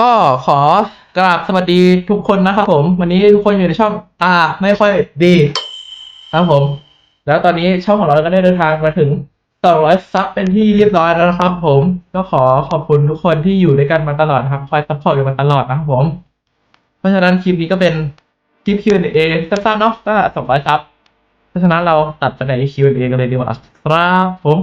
ก็ขอกราบสวัสดีทุกคนนะครับผม วันนี้ทุกคนอยู่ในช่องตาไม่ค่อยดีครับผม แล้วตอนนี้ช่องของเราก็ได้เดินทางมาถึง 200 ซับเป็นที่เรียบร้อยแล้วนะครับ ผม ก็ขอขอบคุณทุกคนที่อยู่ด้วยกันมาตลอดครับ คอยซัพพอร์ตกันมาตลอดนะครับผม เพราะฉะนั้นคลิปนี้ก็เป็นคลิป Q&A สั้นๆเนาะก็200 ซับ เพราะฉะนั้นเราตัดไปใน Q&A กันเลยดีกว่าครับผม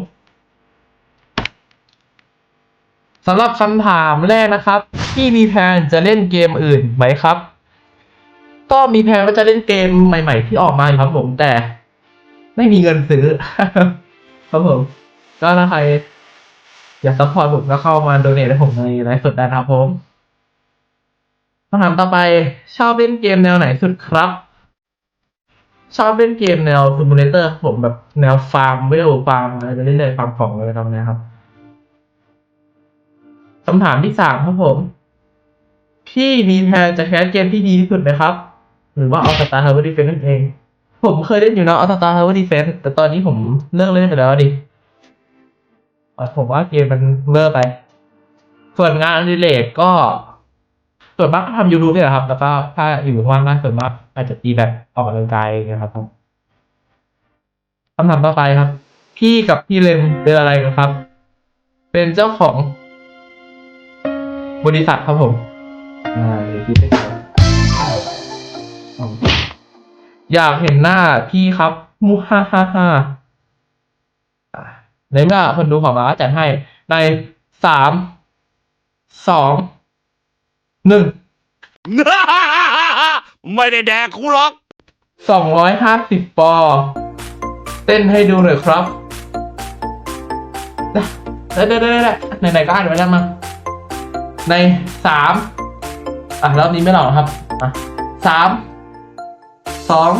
สำหรับคำถามแรกนะครับที่มีแพลนจะเล่นเกมอื่นไหมครับ ก็มีแพลนว่าจะเล่นเกมใหม่ ๆ ที่ออกมาครับผมแต่ ไม่มีเงินซื้อ ครับผม ก็ถ้าใคร อยากซัพพอร์ตผมก็เข้ามาโดเนทให้ผมในไลฟ์สดได้นะครับผมคำถามต่อไปชอบเล่นเกมแนวไหนสุดครับ ชอบเล่นเกมแนวซิมูเลเตอร์ผมแบบแนวฟาร์มเวลฟาร์มอะไรไปเรื่อยๆฟาร์มของอะไรทำเนี้ยครับ คำถามที่สามครับผม พี่มีแพลนจะแคสเกมที่ดีที่สุดไหมครับ หรือว่าเอาสตาร์ทาวเวอร์ดีเฟนนั่นเอง ผมเคยเล่นอยู่นะเอาสตาร์ทาวเวอร์ดีเฟนแต่ตอนนี้ผมเลิกเล่นไปแล้วดิผมว่าเกมมันเลิกไป ส่วนงานอดิเรกก็ ส่วนมากก็ทำยูทูบนี่แหละครับ แล้วก็ถ้าอยู่ว่างๆส่วนมากอาจจะตีแบบออกกำลังกายนะครับผมคำถามต่อไปครับ พี่กับพี่เลนเป็นอะไรกันครับ เป็นเจ้าของ บริษัทครับผม อ่าเดี๋ยวคิดให้ก่อนอยากเห็นหน้าพี่ครับมูฮ่าฮ่าฮ่าอะในเมื่อคนดูของมาจัดให้ในสามสองหนึ่งไม่ได้แดกกูหรอกสองร้อยห้าสิบปอ เต้นให้ดูหน่อยครับได้ได้ได้ได้ได้ไหนๆก็อ่านไปแล้วมา ในสามอะรอบนี้ไม่หลอกครับอะสามสอง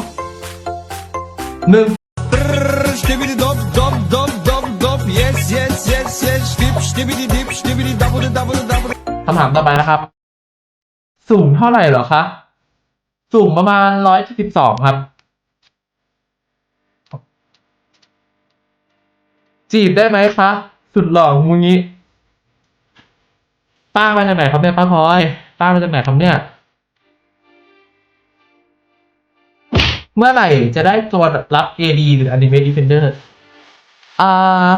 หนึ่ง Stibidi dop dop dop dop dop yes yes yes yes Stib stibidi dip stibidi double double double คำถามต่อไปนะครับ สูงเท่าไหร่เหรอคะ สูงประมาณร้อยสิบสองครับ จีบได้ไหมคะ สุดหล่อมุงี้ ป้ามาจากไหนครับเนี่ยป้าพลอย ป้ามาจากไหนครับเนี่ย เมื่อไหร่จะได้ตัวรับ AD หรือ Anime Defender อ่า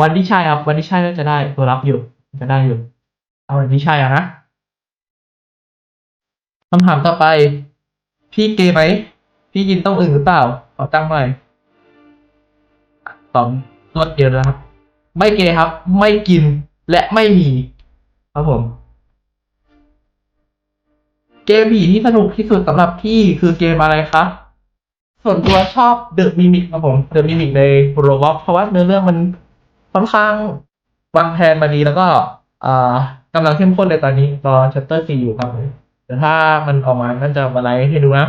วันที่ใช่ครับ วันที่ใช่ก็จะได้ตัวรับอยู่ จะได้อยู่ เอาวันที่ใช่อะนะคำถามต่อไป พี่เกย์ไหม พี่กินต้มอื่นหรือเปล่า ขอตั้งหน่อยตอบรวดเดียวนะครับ ไม่เกย์ครับ ไม่กิน และไม่มีครับผม เกมผีที่สนุกที่สุดสำหรับพี่คือเกมอะไรคะส่วนตัวชอบเดอะมิมิกครับผมเดอะมิมิกในโรบอทเพราะว่าเนื้อเรื่องมันค่อนข้างวางแผนมาดีแล้วก็กำลังเข้มข้นเลยตอนนี้รอนชัตเตอร์สี่อยู่ครับแต่ถ้ามันออกมาน่าจะมาไลฟ์ให้ดูนะ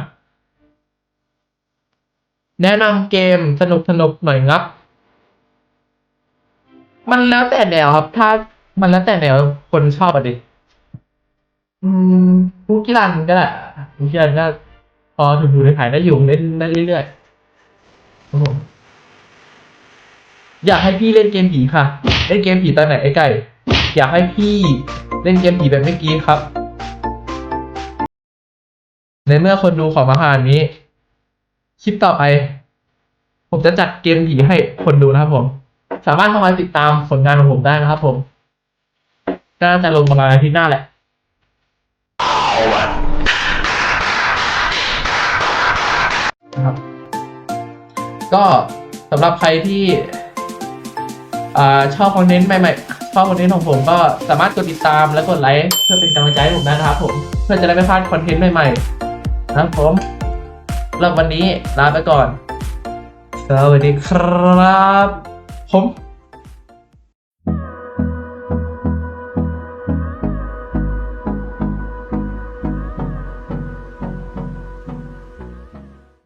แนะนำเกมสนุกสนุกๆหน่อยงับ มันแล้วแต่แนวครับ ถ้ามันแล้วแต่แนวคนชอบอะดิอืมคุกกี้รันก็ได้คุกกี้รันก็พอถูกอยู่ในขายได้อยู่เล่นได้เรื่อยๆอยากให้พี่เล่นเกมผีค่ะ เล่นเกมผีตอนไหนไอ้ไก่ อยากให้พี่เล่นเกมผีแบบเมื่อกี้ครับ ในเมื่อคนดูของมาขนาดนี้ คลิปต่อไป ผมจะจัดเกมผีให้คนดูนะครับผม สามารถเข้ามาติดตามผลงานของผมได้นะครับผมก็น่าจะลงประมาณอาทิตย์หน้าแหละนะครับ ก็สำหรับใครที่ชอบคอนเทนต์ใหม่ๆชอบคอนเทนต์ของผมก็สามารถกดติดตามและกดไลค์เพื่อเป็นกำลังใจให้ผมได้นะครับผมเพื่อจะได้ไม่พลาดคอนเทนต์ใหม่ๆนะครับผมสำหรับวันนี้ลาไปก่อนสวัสดีครับ ผม